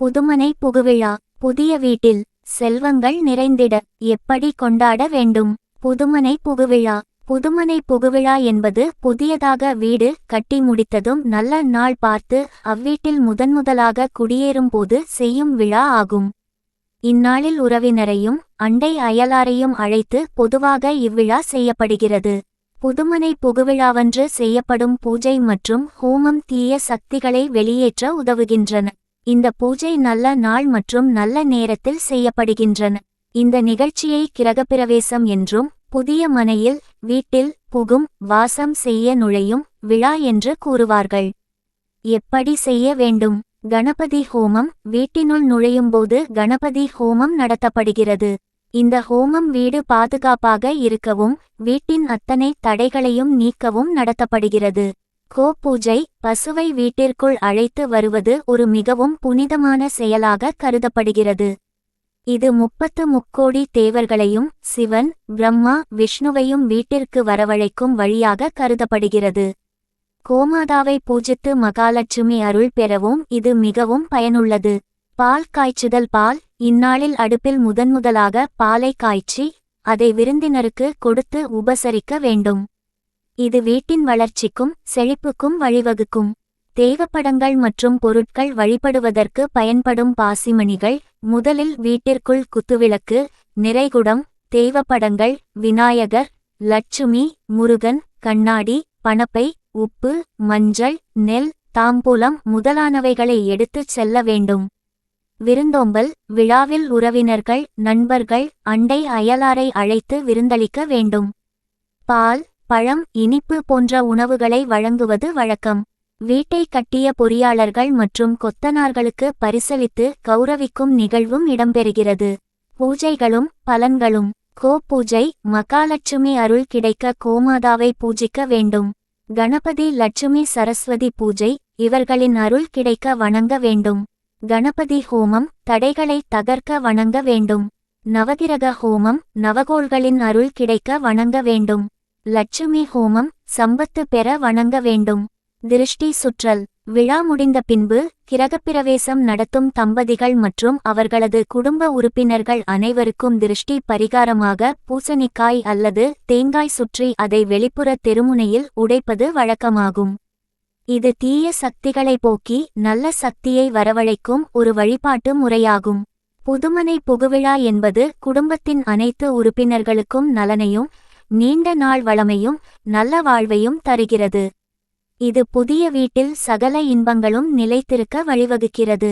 புதுமனை புகுவிழா. புதிய வீட்டில் செல்வங்கள் நிறைந்திட. எப்படி கொண்டாட வேண்டும்? புதுமனை புகுவிழா. புதுமனை புகுவிழா என்பது புதியதாக வீடு கட்டி முடித்ததும் நல்ல நாள் பார்த்து அவ்வீட்டில் முதன்முதலாக குடியேறும் போது செய்யும் விழா ஆகும். இந்நாளில் உறவினரையும் அண்டை அயலாரையும் அழைத்து பொதுவாக இவ்விழா செய்யப்படுகிறது. புதுமனை புகுவிழாவன்று செய்யப்படும் பூஜை மற்றும் ஹோமம் தீய சக்திகளை வெளியேற்ற உதவுகின்றன. இந்த பூஜை நல்ல நாள் மற்றும் நல்ல நேரத்தில் செய்யப்படுகின்றன. இந்த நிகழ்ச்சியை கிரகப்பிரவேசம் என்றும் புதிய மனையில் வீட்டில் புகும் வாசம் செய்ய நுழையும் விழா என்று கூறுவார்கள். எப்படி செய்ய வேண்டும்? கணபதி ஹோமம் வீட்டினுள் நுழையும்போது கணபதி ஹோமம் நடத்தப்படுகிறது. இந்த ஹோமம் வீடு பாதுகாப்பாக இருக்கவும் வீட்டின் அத்தனை தடைகளையும் நீக்கவும் நடத்தப்படுகிறது. கோ பூஜை பசுவை வீட்டிற்குள் அழைத்து வருவது ஒரு மிகவும் புனிதமான செயலாக கருதப்படுகிறது. இது முப்பத்து முக்கோடி தேவர்களையும் சிவன் பிரம்மா விஷ்ணுவையும் வீட்டிற்கு வரவழைக்கும் வழியாக கருதப்படுகிறது. கோமாதாவை பூஜித்து மகாலட்சுமி அருள் பெறவும் இது மிகவும் பயனுள்ளது. பால் காய்ச்சுதல் பால் இந்நாளில் அடுப்பில் முதன்முதலாக பாலை காய்ச்சி அதை விருந்தினருக்கு கொடுத்து உபசரிக்க வேண்டும். இது வீட்டின் வளர்ச்சிக்கும் செழிப்புக்கும் வழிவகுக்கும். தேவப்படங்கள் மற்றும் பொருட்கள் வழிபடுவதற்கு பயன்படும் பாசிமணிகள் முதலில் வீட்டிற்குள் குத்துவிளக்கு நிறைகுடம் தேவப்படங்கள் விநாயகர் லட்சுமி முருகன் கண்ணாடி பணப்பை உப்பு மஞ்சள் நெல் தாம்பூலம் முதலானவைகளை எடுத்துச் செல்ல வேண்டும். விருந்தோம்பல் விழாவில் உறவினர்கள் நண்பர்கள் அண்டை அயலாரை அழைத்து விருந்தளிக்க வேண்டும். பால் பழம் இனிப்பு போன்ற உணவுகளை வழங்குவது வழக்கம். வீட்டை கட்டிய பொறியாளர்கள் மற்றும் கொத்தனார்களுக்கு பரிசளித்து கௌரவிக்கும் நிகழ்வும் இடம்பெறுகிறது. பூஜைகளும் பலன்களும். கோ பூஜை மகாலட்சுமி அருள் கிடைக்க கோமாதாவை பூஜிக்க வேண்டும். கணபதி லட்சுமி சரஸ்வதி பூஜை இவர்களின் அருள் கிடைக்க வணங்க வேண்டும். கணபதி ஹோமம் தடைகளை தகர்க்க வணங்க வேண்டும். நவகிரக ஹோமம் நவகோள்களின் அருள் கிடைக்க வணங்க வேண்டும். லட்சுமி ஹோமம் சம்பத்து பெற வணங்க வேண்டும். திருஷ்டி சுற்றல். விழா முடிந்த பின்பு கிரகப்பிரவேசம் நடத்தும் தம்பதிகள் மற்றும் அவர்களது குடும்ப உறுப்பினர்கள் அனைவருக்கும் திருஷ்டி பரிகாரமாக பூசணிக்காய் அல்லது தேங்காய் சுற்றி அதை வெளிப்புற தெருமுனையில் உடைப்பது வழக்கமாகும். இது தீய சக்திகளை போக்கி நல்ல சக்தியை வரவழைக்கும் ஒரு வழிபாட்டு முறையாகும். புதுமனை புகுவிழா என்பது குடும்பத்தின் அனைத்து உறுப்பினர்களுக்கும் நலனையும் நீண்ட நாள் வளமையும் நல்ல வாழ்வையும் தருகிறது. இது புதிய வீட்டில் சகல இன்பங்களும் நிலைத்திருக்க வழிவகுக்கிறது.